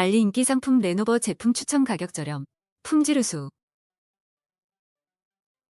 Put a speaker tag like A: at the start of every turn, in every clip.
A: 알리 인기 상품 레노버 제품 추천 가격 저렴. 품질 우수.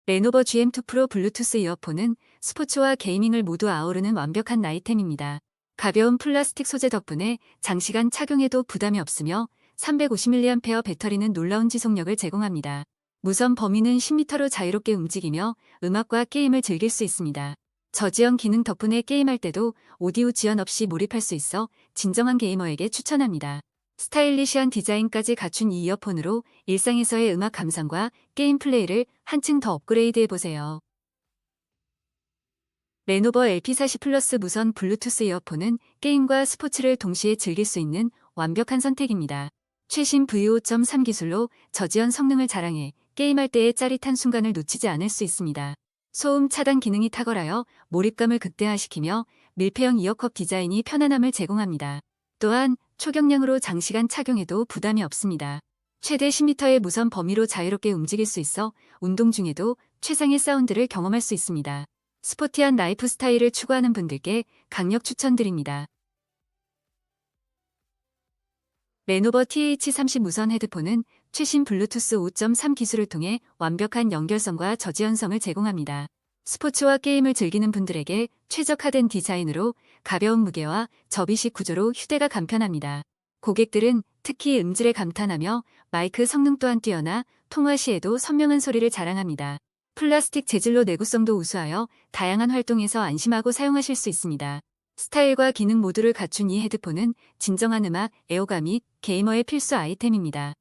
A: 레노버 GM2 프로 블루투스 이어폰은 스포츠와 게이밍을 모두 아우르는 완벽한 아이템입니다. 가벼운 플라스틱 소재 덕분에 장시간 착용해도 부담이 없으며 350mAh 배터리는 놀라운 지속력을 제공합니다. 무선 범위는 10m로 자유롭게 움직이며 음악과 게임을 즐길 수 있습니다. 저지형 기능 덕분에 게임할 때도 오디오 지연 없이 몰입할 수 있어 진정한 게이머에게 추천합니다. 스타일리시한 디자인까지 갖춘 이 이어폰으로 일상에서의 음악 감상과 게임 플레이를 한층 더 업그레이드 해보세요. 레노버 LP40 플러스 무선 블루투스 이어폰은 게임과 스포츠를 동시에 즐길 수 있는 완벽한 선택입니다. 최신 VO.3 기술로 저지연 성능을 자랑해 게임할 때의 짜릿한 순간을 놓치지 않을 수 있습니다. 소음 차단 기능이 탁월하여 몰입감을 극대화시키며 밀폐형 이어컵 디자인이 편안함을 제공합니다. 또한 초경량으로 장시간 착용해도 부담이 없습니다. 최대 10m의 무선 범위로 자유롭게 움직일 수 있어 운동 중에도 최상의 사운드를 경험할 수 있습니다. 스포티한 라이프 스타일을 추구하는 분들께 강력 추천드립니다. 레노버 TH30 무선 헤드폰은 최신 블루투스 5.3 기술을 통해 완벽한 연결성과 저지연성을 제공합니다. 스포츠와 게임을 즐기는 분들에게 최적화된 디자인으로 가벼운 무게와 접이식 구조로 휴대가 간편합니다. 고객들은 특히 음질에 감탄하며 마이크 성능 또한 뛰어나 통화 시에도 선명한 소리를 자랑합니다. 플라스틱 재질로 내구성도 우수하여 다양한 활동에서 안심하고 사용하실 수 있습니다. 스타일과 기능 모두를 갖춘 이 헤드폰은 진정한 음악, 애호가 및 게이머의 필수 아이템입니다.